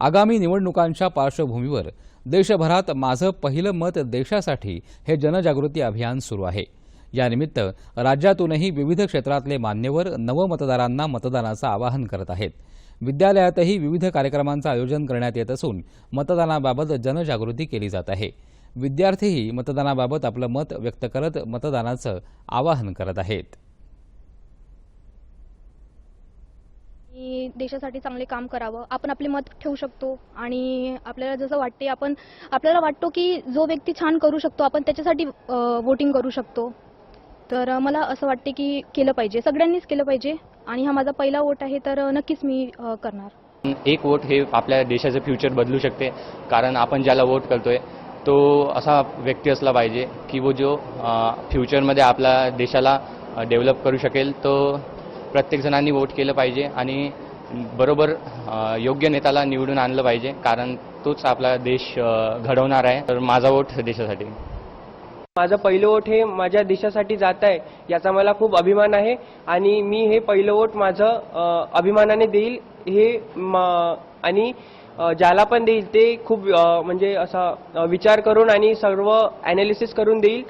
आगामी निवडणुकांच्या पार्श्वभूमीवर देशभरात माझं पहिलं मत देशासाठी हे जनजागृती अभियान सुरू आहे. यानिमित्त राज्यातूनही विविध क्षेत्रातले मान्यवर नवमतदारांना मतदानाचं आवाहन करत आहेत. विद्यालयातही विविध कार्यक्रमांचं आयोजन करण्यात येत असून मतदानाबाबत जनजागृती केली जात आहे. विद्यार्थीही मतदानाबाबत आपलं मत व्यक्त करत मतदानाचं आवाहन करत आहेत. आणि देशासाठी चांगले काम करावं आपण आपले मत ठेवू शकतो आणि आपल्याला जसं वाटते आपण आपल्याला वाटतो की जो व्यक्ती छान करू शकतो आपण त्याच्यासाठी वोटिंग करू शकतो. तर मला असं वाटते की केलं पाहिजे. सगळ्यांनीच केलं पाहिजे आणि हा माझा पहिला वोट आहे तर नक्कीच मी करणार. एक वोट हे आपल्या देशाचं फ्युचर बदलू शकते कारण आपण ज्याला वोट करतोय तो असा व्यक्ती असला पाहिजे की वो जो फ्युचरमध्ये आपल्या देशाला डेव्हलप करू शकेल तो प्रत्येक जणांनी वोट केलं पाहिजे आणि बरोबर योग्य नेत्याला निवडून आणलं पाहिजे कारण तोच आपला देश घडवणार आहे. तर माझा वोट देशासाठी. माझं पहिलं वोट हे माझ्या देशासाठी जात आहे याचा मला खूप अभिमान आहे आणि मी हे पहिलं वोट माझं अभिमानाने देईल हे म- आणि ज्याला पण देईल ते खूप म्हणजे असा विचार करून आणि सर्व अनालिसिस करून देईल.